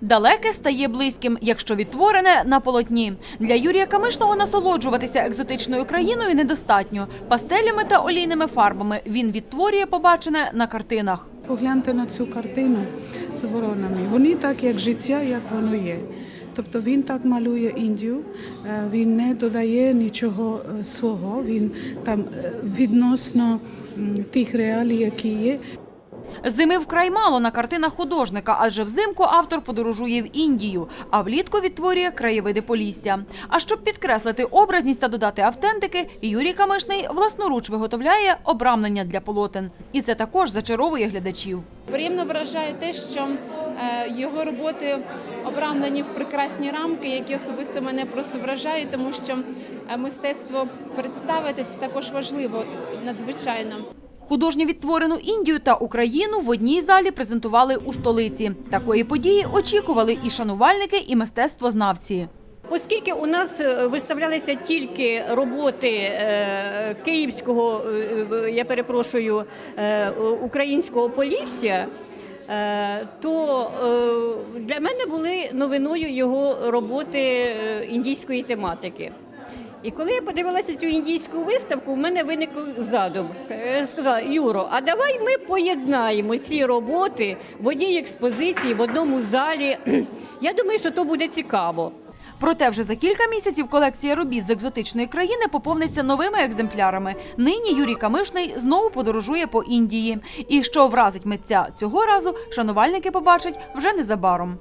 Далеке стає близьким, якщо відтворене на полотні. Для Юрія Камишного насолоджуватися екзотичною країною недостатньо. Пастелями та олійними фарбами він відтворює побачене на картинах. Погляньте на цю картину з воронами. Вони так, як життя, як воно є. Тобто він так малює Індію, е, він не додає нічого е, свого, він там е, відносно тих реалій, які є. Зими вкрай мало на картинах художника, адже взимку автор подорожує в Індію, а влітку відтворює краєвиди Полісся. А щоб підкреслити образність та додати автентики, Юрій Камишний власноруч виготовляє обрамлення для полотен. І це також зачаровує глядачів. Приємно вражає те, що е, його роботи обрамлені в прекрасні рамки, які особисто мене просто вражають, тому що е, мистецтво представити це також важливо надзвичайно. Художньо відтворену Індію та Україну в одній залі презентували у столиці. Такої події очікували і шанувальники, і мистецтвознавці. Оскільки у нас е, виставлялися тільки роботи е, київського, е, я перепрошую, українського полісся, то для мене були новиною його роботи індійської тематики. І коли я подивилася цю індійську виставку, в мене виник задум. Сказала, Юро, а давай ми поєднаємо ці роботи в одній експозиції, в одному залі. Я думаю, що то буде цікаво. Проте вже за кілька місяців колекція робіт з екзотичної країни поповниться новими екземплярами. Нині Юрій Камишний знову подорожує по Індії. І що вразить митця цього разу, шанувальники побачать вже незабаром.